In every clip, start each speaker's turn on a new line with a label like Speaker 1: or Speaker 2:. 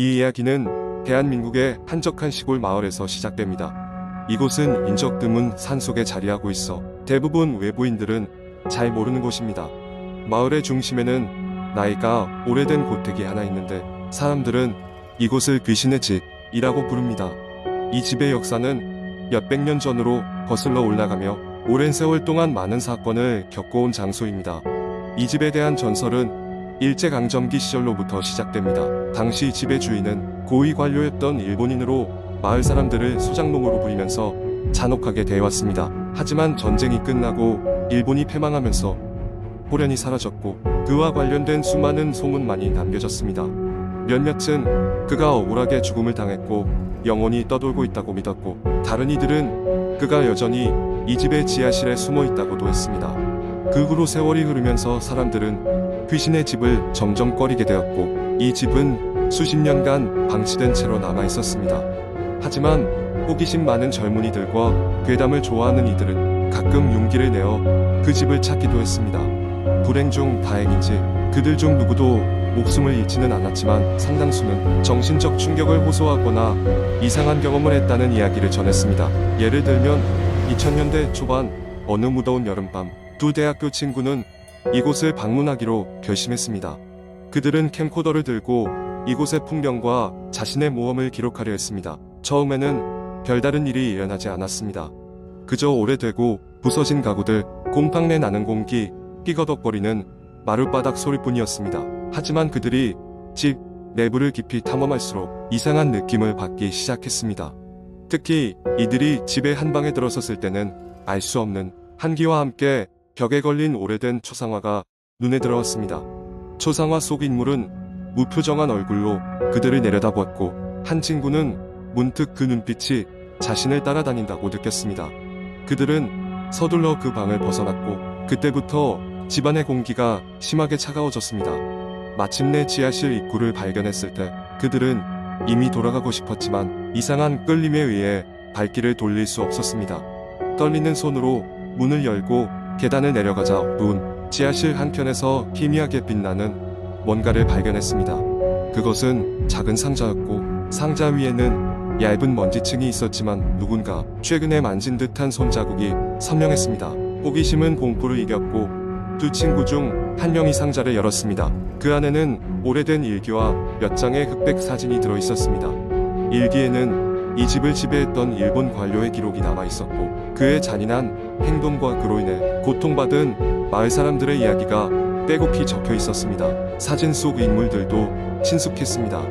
Speaker 1: 이 이야기는 대한민국의 한적한 시골 마을에서 시작됩니다. 이곳은 인적 드문 산속에 자리하고 있어 대부분 외부인들은 잘 모르는 곳입니다. 마을의 중심에는 나이가 오래된 고택이 하나 있는데 사람들은 이곳을 귀신의 집이라고 부릅니다. 이 집의 역사는 몇백 년 전으로 거슬러 올라가며 오랜 세월 동안 많은 사건을 겪어온 장소입니다. 이 집에 대한 전설은 일제강점기 시절로부터 시작됩니다. 당시 집의 주인은 고위 관료였던 일본인으로 마을 사람들을 소장농으로 부리면서 잔혹하게 대해왔습니다. 하지만 전쟁이 끝나고 일본이 패망하면서 호련히 사라졌고 그와 관련된 수많은 소문만이 남겨졌습니다. 몇몇은 그가 억울하게 죽음을 당했고 영원히 떠돌고 있다고 믿었고 다른 이들은 그가 여전히 이 집의 지하실에 숨어 있다고도 했습니다. 그 후로 세월이 흐르면서 사람들은 귀신의 집을 점점 꺼리게 되었고 이 집은 수십 년간 방치된 채로 남아 있었습니다. 하지만 호기심 많은 젊은이들과 괴담을 좋아하는 이들은 가끔 용기를 내어 그 집을 찾기도 했습니다. 불행 중 다행인지 그들 중 누구도 목숨을 잃지는 않았지만 상당수는 정신적 충격을 호소하거나 이상한 경험을 했다는 이야기를 전했습니다. 예를 들면 2000년대 초반 어느 무더운 여름밤 두 대학교 친구는 이곳을 방문하기로 결심했습니다. 그들은 캠코더를 들고 이곳의 풍경과 자신의 모험을 기록하려 했습니다. 처음에는 별다른 일이 일어나지 않았습니다. 그저 오래되고 부서진 가구들, 곰팡내 나는 공기, 삐거덕거리는 마룻바닥 소리뿐이었습니다. 하지만 그들이 집 내부를 깊이 탐험할수록 이상한 느낌을 받기 시작했습니다. 특히 이들이 집의 한 방에 들어섰을 때는 알 수 없는 한기와 함께 벽에 걸린 오래된 초상화가 눈에 들어왔습니다. 초상화 속 인물은 무표정한 얼굴로 그들을 내려다보았고 한 친구는 문득 그 눈빛이 자신을 따라다닌다고 느꼈습니다. 그들은 서둘러 그 방을 벗어났고 그때부터 집안의 공기가 심하게 차가워졌습니다. 마침내 지하실 입구를 발견했을 때 그들은 이미 돌아가고 싶었지만 이상한 끌림에 의해 발길을 돌릴 수 없었습니다. 떨리는 손으로 문을 열고 계단을 내려가자 어두운 지하실 한켠에서 희미하게 빛나는 뭔가를 발견했습니다. 그것은 작은 상자였고 상자 위에는 얇은 먼지층이 있었지만 누군가 최근에 만진 듯한 손자국이 선명했습니다. 호기심은 공포를 이겼고 두 친구 중 한 명이 상자를 열었습니다. 그 안에는 오래된 일기와 몇 장의 흑백 사진이 들어 있었습니다. 일기에는 이 집을 지배했던 일본 관료의 기록이 남아 있었고 그의 잔인한 행동과 그로 인해 고통받은 마을 사람들의 이야기가 빼곡히 적혀 있었습니다. 사진 속 인물들도 친숙했습니다.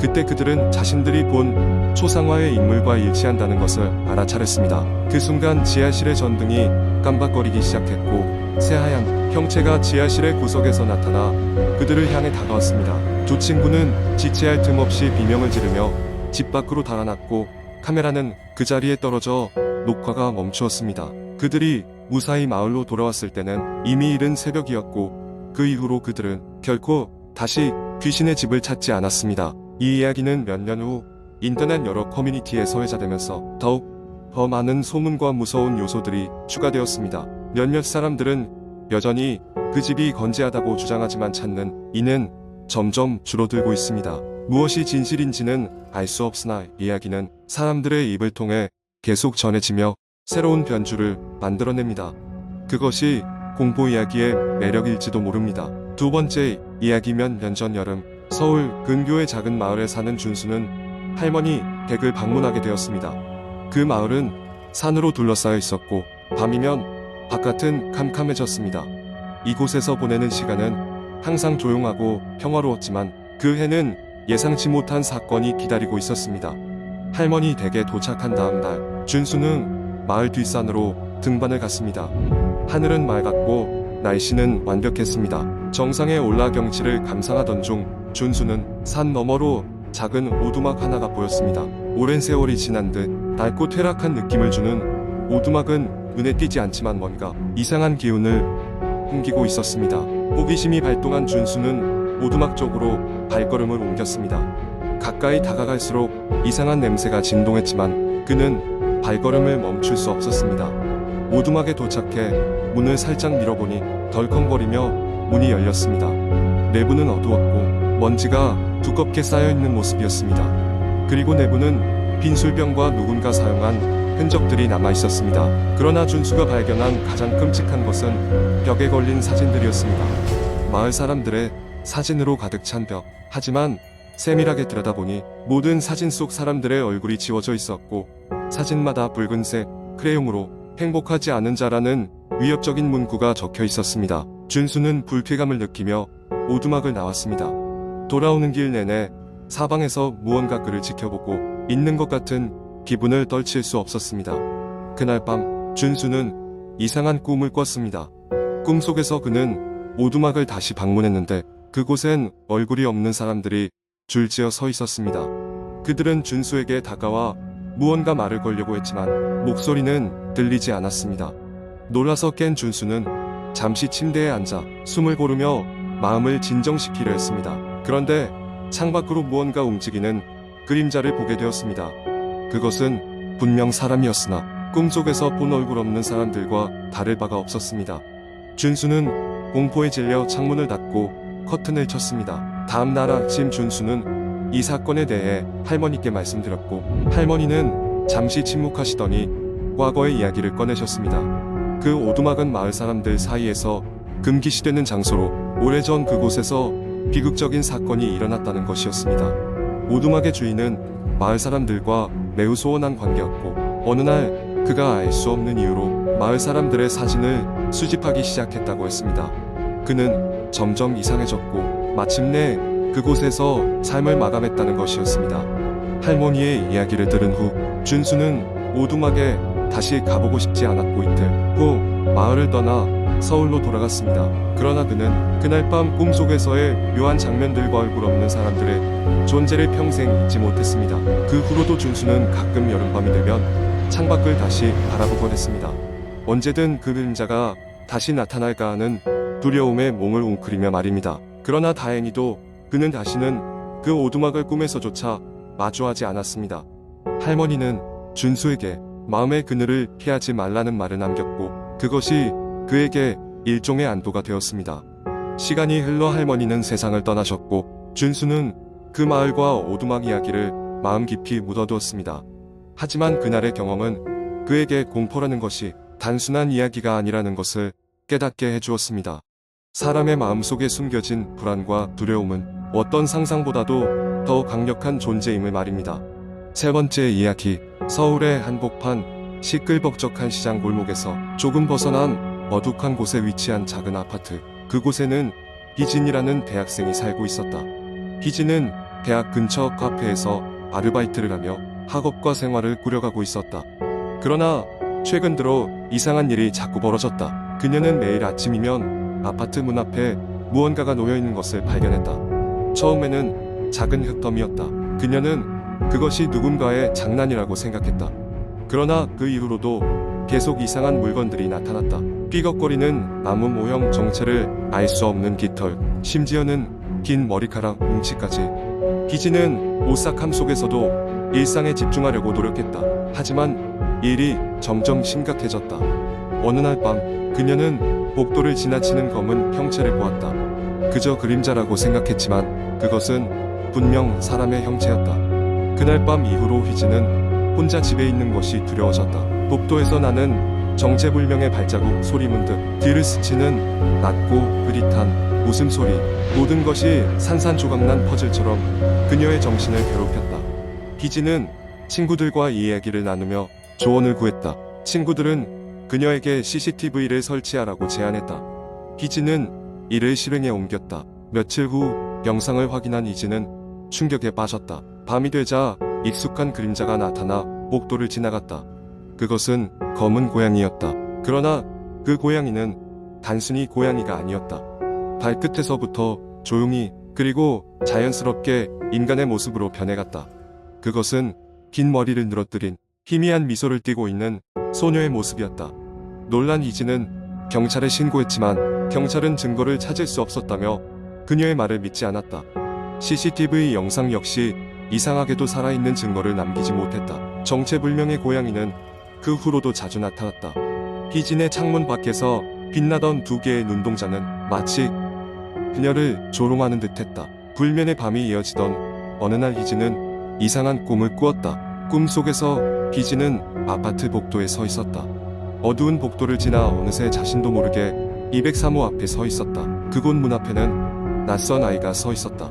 Speaker 1: 그때 그들은 자신들이 본 초상화의 인물과 일치한다는 것을 알아차렸습니다. 그 순간 지하실의 전등이 깜박거리기 시작했고 새하얀 형체가 지하실의 구석에서 나타나 그들을 향해 다가왔습니다. 두 친구는 지체할 틈 없이 비명을 지르며 집 밖으로 달아났고 카메라는 그 자리에 떨어져 녹화가 멈추었습니다. 그들이 무사히 마을로 돌아왔을 때는 이미 이른 새벽이었고 그 이후로 그들은 결코 다시 귀신의 집을 찾지 않았습니다. 이 이야기는 몇 년 후 인터넷 여러 커뮤니티에서 회자되면서 더욱 더 많은 소문과 무서운 요소들이 추가되었습니다. 몇몇 사람들은 여전히 그 집이 건재하다고 주장하지만 찾는 이는 점점 줄어들고 있습니다. 무엇이 진실인지는 알 수 없으나 이야기는 사람들의 입을 통해 계속 전해지며 새로운 변주를 만들어냅니다. 그것이 공포 이야기의 매력일지도 모릅니다. 두 번째 이야기면 년전 여름 서울 근교의 작은 마을에 사는 준수는 할머니 댁을 방문하게 되었습니다. 그 마을은 산으로 둘러싸여 있었고 밤이면 바깥은 캄캄해졌습니다. 이곳에서 보내는 시간은 항상 조용하고 평화로웠지만 그 해는 예상치 못한 사건이 기다리고 있었습니다. 할머니 댁에 도착한 다음 날 준수는 마을 뒷산으로 등반을 갔습니다. 하늘은 맑았고 날씨는 완벽했습니다. 정상에 올라 경치를 감상하던 중 준수는 산 너머로 작은 오두막 하나가 보였습니다. 오랜 세월이 지난 듯 밝고 퇴락한 느낌을 주는 오두막은 눈에 띄지 않지만 뭔가 이상한 기운을 풍기고 있었습니다. 호기심이 발동한 준수는 오두막 쪽으로 발걸음을 옮겼습니다. 가까이 다가갈수록 이상한 냄새가 진동했지만 그는 발걸음을 멈출 수 없었습니다. 오두막에 도착해 문을 살짝 밀어보니 덜컹거리며 문이 열렸습니다. 내부는 어두웠고 먼지가 두껍게 쌓여 있는 모습이었습니다. 그리고 내부는 빈술병과 누군가 사용한 흔적들이 남아 있었습니다. 그러나 준수가 발견한 가장 끔찍한 것은 벽에 걸린 사진들이었습니다. 마을 사람들의 사진으로 가득 찬 벽. 하지만 세밀하게 들여다보니 모든 사진 속 사람들의 얼굴이 지워져 있었고 사진마다 붉은색 크레용으로 행복하지 않은 자라는 위협적인 문구가 적혀 있었습니다. 준수는 불쾌감을 느끼며 오두막을 나왔습니다. 돌아오는 길 내내 사방에서 무언가 그를 지켜보고 있는 것 같은 기분을 떨칠 수 없었습니다. 그날 밤 준수는 이상한 꿈을 꿨습니다. 꿈속에서 그는 오두막을 다시 방문했는데 그곳엔 얼굴이 없는 사람들이 줄지어 서 있었습니다. 그들은 준수에게 다가와 무언가 말을 걸려고 했지만 목소리는 들리지 않았습니다. 놀라서 깬 준수는 잠시 침대에 앉아 숨을 고르며 마음을 진정시키려 했습니다. 그런데 창밖으로 무언가 움직이는 그림자를 보게 되었습니다. 그것은 분명 사람이었으나 꿈속에서 본 얼굴 없는 사람들과 다를 바가 없었습니다. 준수는 공포에 질려 창문을 닫고 커튼을 쳤습니다. 다음 날 아침 준수는 이 사건에 대해 할머니께 말씀드렸고 할머니는 잠시 침묵하시더니 과거의 이야기를 꺼내셨습니다. 그 오두막은 마을 사람들 사이에서 금기시되는 장소로 오래전 그곳에서 비극적인 사건이 일어났다는 것이었습니다. 오두막의 주인은 마을 사람들과 매우 소원한 관계였고 어느 날 그가 알 수 없는 이유로 마을 사람들의 사진을 수집하기 시작했다고 했습니다. 그는 점점 이상해졌고 마침내 그곳에서 삶을 마감했다는 것이었습니다. 할머니의 이야기를 들은 후 준수는 오두막에 다시 가보고 싶지 않았고 이틀 후 마을을 떠나 서울로 돌아갔습니다. 그러나 그는 그날 밤 꿈속에서의 묘한 장면들과 얼굴 없는 사람들의 존재를 평생 잊지 못했습니다. 그 후로도 준수는 가끔 여름밤이 되면 창밖을 다시 바라보곤 했습니다. 언제든 그 그림자가 다시 나타날까 하는 두려움에 몸을 웅크리며 말입니다. 그러나 다행히도 그는 다시는 그 오두막을 꿈에서조차 마주하지 않았습니다. 할머니는 준수에게 마음의 그늘을 피하지 말라는 말을 남겼고 그것이 그에게 일종의 안도가 되었습니다. 시간이 흘러 할머니는 세상을 떠나셨고 준수는 그 마을과 오두막 이야기를 마음 깊이 묻어두었습니다. 하지만 그날의 경험은 그에게 공포라는 것이 단순한 이야기가 아니라는 것을 깨닫게 해주었습니다. 사람의 마음속에 숨겨진 불안과 두려움은 어떤 상상보다도 더 강력한 존재임을 말입니다. 세 번째 이야기, 서울의 한복판 시끌벅적한 시장 골목에서 조금 벗어난 어둑한 곳에 위치한 작은 아파트. 그곳에는 희진이라는 대학생이 살고 있었다. 희진은 대학 근처 카페에서 아르바이트를 하며 학업과 생활을 꾸려가고 있었다. 그러나 최근 들어 이상한 일이 자꾸 벌어졌다. 그녀는 매일 아침이면 아파트 문 앞에 무언가가 놓여 있는 것을 발견했다. 처음에는 작은 흙더미였다. 그녀는 그것이 누군가의 장난이라고 생각했다. 그러나 그 이후로도 계속 이상한 물건들이 나타났다. 삐걱거리는 나무 모형 정체를 알 수 없는 깃털, 심지어는 긴 머리카락 뭉치까지. 희진은 오싹함 속에서도 일상에 집중하려고 노력했다. 하지만 일이 점점 심각해졌다. 어느 날 밤 그녀는 복도를 지나치는 검은 형체를 보았다. 그저 그림자라고 생각했지만 그것은 분명 사람의 형체였다. 그날 밤 이후로 휘지는 혼자 집에 있는 것이 두려워졌다. 복도에서 나는 정체불명의 발자국 소리 문득 뒤를 스치는 낮고 흐릿한 웃음소리 모든 것이 산산조각난 퍼즐처럼 그녀의 정신을 괴롭혔다. 희지는 친구들과 이 이야기를 나누며 조언을 구했다. 친구들은 그녀에게 CCTV를 설치하라고 제안했다. 희지는 이를 실행에 옮겼다. 며칠 후 영상을 확인한 희지는 충격에 빠졌다. 밤이 되자 익숙한 그림자가 나타나 복도를 지나갔다. 그것은 검은 고양이였다. 그러나 그 고양이는 단순히 고양이가 아니었다. 발끝에서부터 조용히 그리고 자연스럽게 인간의 모습으로 변해갔다. 그것은 긴 머리를 늘어뜨린 희미한 미소를 띠고 있는 소녀의 모습이었다. 놀란 이지는 경찰에 신고했지만 경찰은 증거를 찾을 수 없었다며 그녀의 말을 믿지 않았다. CCTV 영상 역시 이상하게도 살아있는 증거를 남기지 못했다. 정체불명의 고양이는 그 후로도 자주 나타났다. 희진의 창문 밖에서 빛나던 두 개의 눈동자는 마치 그녀를 조롱하는 듯했다. 불면의 밤이 이어지던 어느 날 희진은 이상한 꿈을 꾸었다. 꿈 속에서 희진은 아파트 복도에 서 있었다. 어두운 복도를 지나 어느새 자신도 모르게 203호 앞에 서 있었다. 그곳 문 앞에는 낯선 아이가 서 있었다.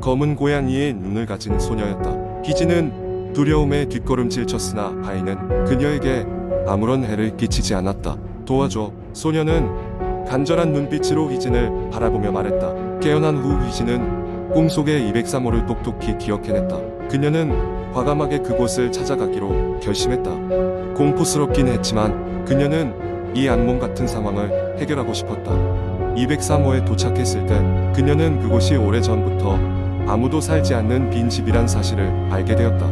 Speaker 1: 검은 고양이의 눈을 가진 소녀였다. 희진은 두려움에 뒷걸음질 쳤으나 아이는 그녀에게 아무런 해를 끼치지 않았다. 도와줘. 소녀는 간절한 눈빛으로 희진을 바라보며 말했다. 깨어난 후 희진은 꿈속의 203호를 똑똑히 기억해냈다. 그녀는 과감하게 그곳을 찾아가기로 결심했다. 공포스럽긴 했지만 그녀는 이 악몽 같은 상황을 해결하고 싶었다. 203호에 도착했을 때 그녀는 그곳이 오래전부터 아무도 살지 않는 빈 집이란 사실을 알게 되었다.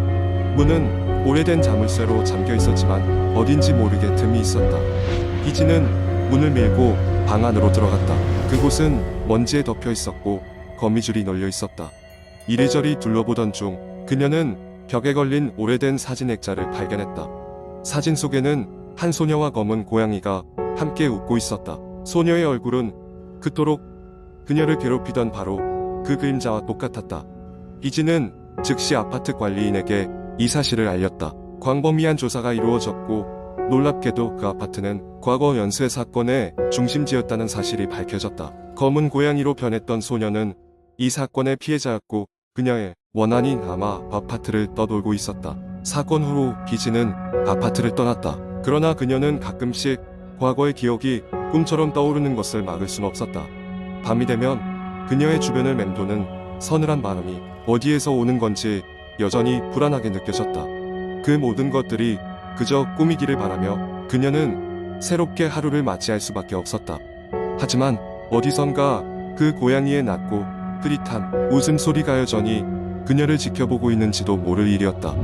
Speaker 1: 문은 오래된 자물쇠로 잠겨 있었지만 어딘지 모르게 틈이 있었다. 희진은 문을 밀고 방 안으로 들어갔다. 그곳은 먼지에 덮여 있었고 거미줄이 널려 있었다. 이리저리 둘러보던 중 그녀는 벽에 걸린 오래된 사진 액자를 발견했다. 사진 속에는 한 소녀와 검은 고양이가 함께 웃고 있었다. 소녀의 얼굴은 그토록 그녀를 괴롭히던 바로 그 그림자와 똑같았다. 이지는 즉시 아파트 관리인에게 이 사실을 알렸다. 광범위한 조사가 이루어졌고 놀랍게도 그 아파트는 과거 연쇄 사건의 중심지였다는 사실이 밝혀졌다. 검은 고양이로 변했던 소녀는 이 사건의 피해자였고 그녀의 원한이 남아 아파트를 떠돌고 있었다. 사건 후로 비지는 아파트를 떠났다. 그러나 그녀는 가끔씩 과거의 기억이 꿈처럼 떠오르는 것을 막을 순 없었다. 밤이 되면 그녀의 주변을 맴도는 서늘한 바람이 어디에서 오는 건지 여전히 불안하게 느껴졌다. 그 모든 것들이 그저 꿈이기를 바라며 그녀는 새롭게 하루를 맞이할 수밖에 없었다. 하지만 어디선가 그 고양이의 낮고 흐릿한 웃음소리가 여전히 그녀를 지켜보고 있는지도 모를 일이었다.